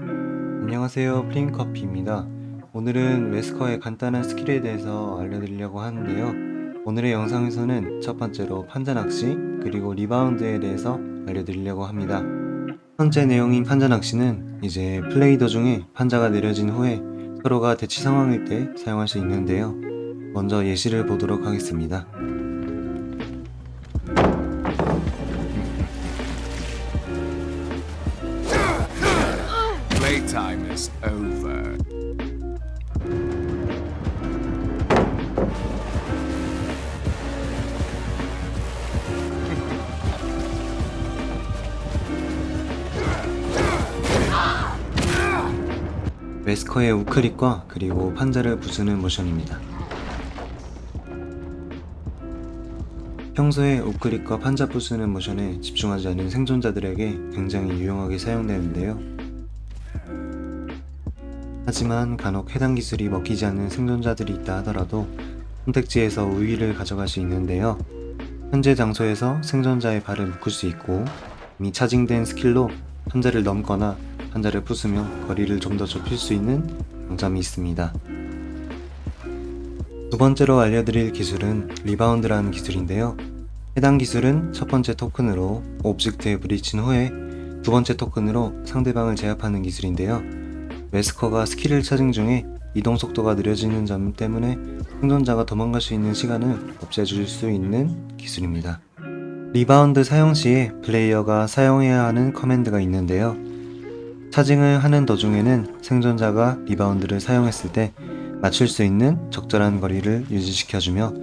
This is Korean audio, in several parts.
안녕하세요. 플린커피입니다. 오늘은 웨스커의 간단한 스킬에 대해서 알려드리려고 하는데요. 오늘의 영상에서는 첫 번째로 판자 낚시 그리고 리바운드에 대해서 알려드리려고 합니다. 첫 번째 내용인 판자 낚시는 이제 플레이 도중에 판자가 내려진 후에 서로가 대치 상황일 때 사용할 수 있는데요. 먼저 예시를 보도록 하겠습니다 Playtime is over. 웨스커의 우클릭과 그리고 판자를 부수는 모션입니다. 평소에 우클릭과 판자 부수는 모션에 집중하지 않은 생존자들에게 굉장히 유용하게 사용되는데요. 하지만 간혹 해당 기술이 먹히지 않는 생존자들이 있다 하더라도 선택지에서 우위를 가져갈 수 있는데요. 현재 장소에서 생존자의 발을 묶을 수 있고 이미 차징된 스킬로 판자를 넘거나 판자를 부수며 거리를 좀 더 좁힐 수 있는 장점이 있습니다. 두 번째로 알려드릴 기술은 리바운드라는 기술인데요. 해당 기술은 첫 번째 토큰으로 오브젝트에 부딪힌 후에 두 번째 토큰으로 상대방을 제압하는 기술인데요. 웨스커가 스킬을 차징 중에 이동 속도가 느려지는 점 때문에 생존자가 도망갈 수 있는 시간을 없애줄 수 있는 기술입니다. 리바운드 사용 시에 플레이어가 사용해야 하는 커맨드가 있는데요. 차징을 하는 도중에는 생존자가 리바운드를 사용했을 때 맞출 수 있는 적절한 거리를 유지시켜주며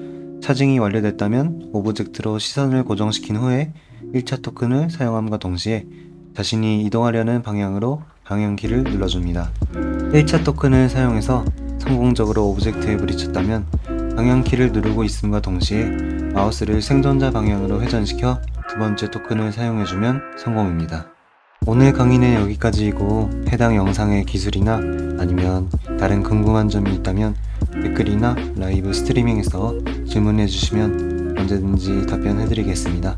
차징이 완료됐다면 오브젝트로 시선을 고정시킨 후에 1차 토큰을 사용함과 동시에 자신이 이동하려는 방향으로 방향키를 눌러줍니다. 1차 토큰을 사용해서 성공적으로 오브젝트에 부딪혔다면 방향키를 누르고 있음과 동시에 마우스를 생존자 방향으로 회전시켜 두 번째 토큰을 사용해주면 성공입니다. 오늘 강의는 여기까지이고 해당 영상의 기술이나 아니면 다른 궁금한 점이 있다면 댓글이나 라이브 스트리밍에서 질문해 주시면 언제든지 답변해 드리겠습니다.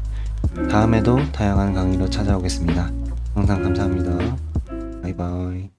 다음에도 다양한 강의로 찾아오겠습니다. 항상 감사합니다. 바이바이.